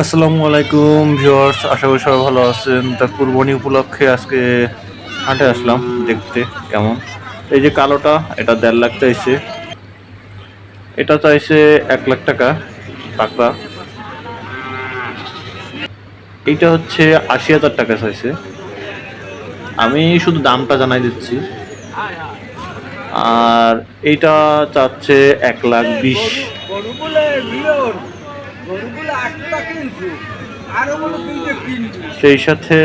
আসসালামু আলাইকুম ভিউয়ার্স, আশা করি সবাই ভালো আছেন। তা কুরবানি উপলক্ষে আজকে হাটে আসলাম দেখতে, কেমন? এই যে কালোটা, এটা দেড় লাখ চাইছে। এটা চাইছে এক লাখ টাকা টাকা এইটা হচ্ছে আশি হাজার টাকা চাইছে। আমি শুধু দামটা জানাই দিচ্ছি। আর এইটা চাচ্ছে এক লাখ বিশ। সেই সাথে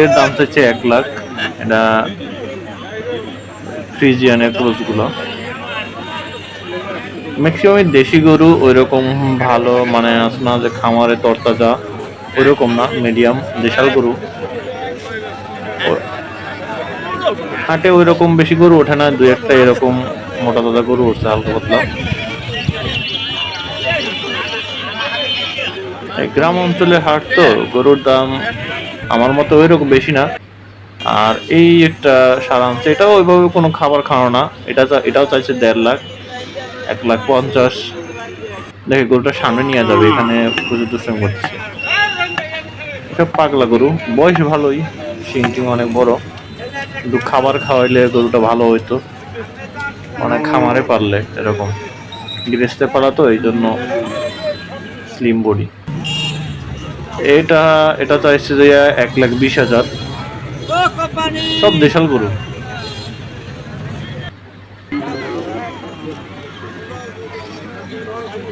এর দাম চাইছে এক লাখ। এটা ফ্রিজিয়ানের ক্রোজগুলো ম্যাক্সিমাম দেশি গরু ওই রকম ভালো মানে আছে না যে খামারে তরতাজা? ওইরকম না মিডিয়াম দেশাল গরু। হাটে ওই রকম বেশি গরু ওঠে না, দুই একটা এরকম মোটা তাজা গরু উঠছে, হালকা পাতলা। গ্রাম অঞ্চলে হাট তো গরুর দাম আমার মতো ওইরকম বেশি না। আর এই একটা সারাংশ এটাও ওইভাবে কোনো খাবার খাওয়ানো না, এটা এটাও চাইছে দেড় লাখ, এক লাখ পঞ্চাশ। দেখে গরুটা সামনে নিয়ে যাবে, এখানে প্রচুর দুষ্টামি করতেছে। এটা পাগলা গরু, বয়স ভালোই, শিং টিং অনেক বড়। কিন্তু খাবার খাওয়াইলে গরুটা ভালো হইতো। অনেক খামারে পারলে এরকম। গৃহস্থে পালা তো এই জন্য স্লিম বডি এটা এটা চাইছে যে এক লাখ বিশ হাজার। সব দেশাল গরু।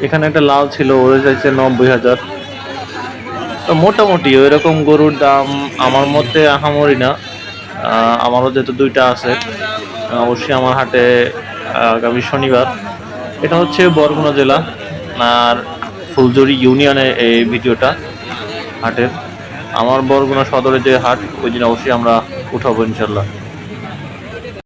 এখানে একটা লাল ছিল, ওরে চাইছে নব্বই হাজার। তো মোটামুটি ওই রকম গরুর দাম আমার মতে আহামরি না। আমারও যেহেতু দুইটা আছে অবশ্যই আমার হাটে আগামী শনিবার। এটা হচ্ছে বরগুনা জেলা আর ফুলজুরি ইউনিয়নে এই ভিডিওটা হাটের। আমার বরগুনা সদরে যে হাট, ওই দিন অবশ্যই আমরা উঠাবো ইনশাল্লাহ।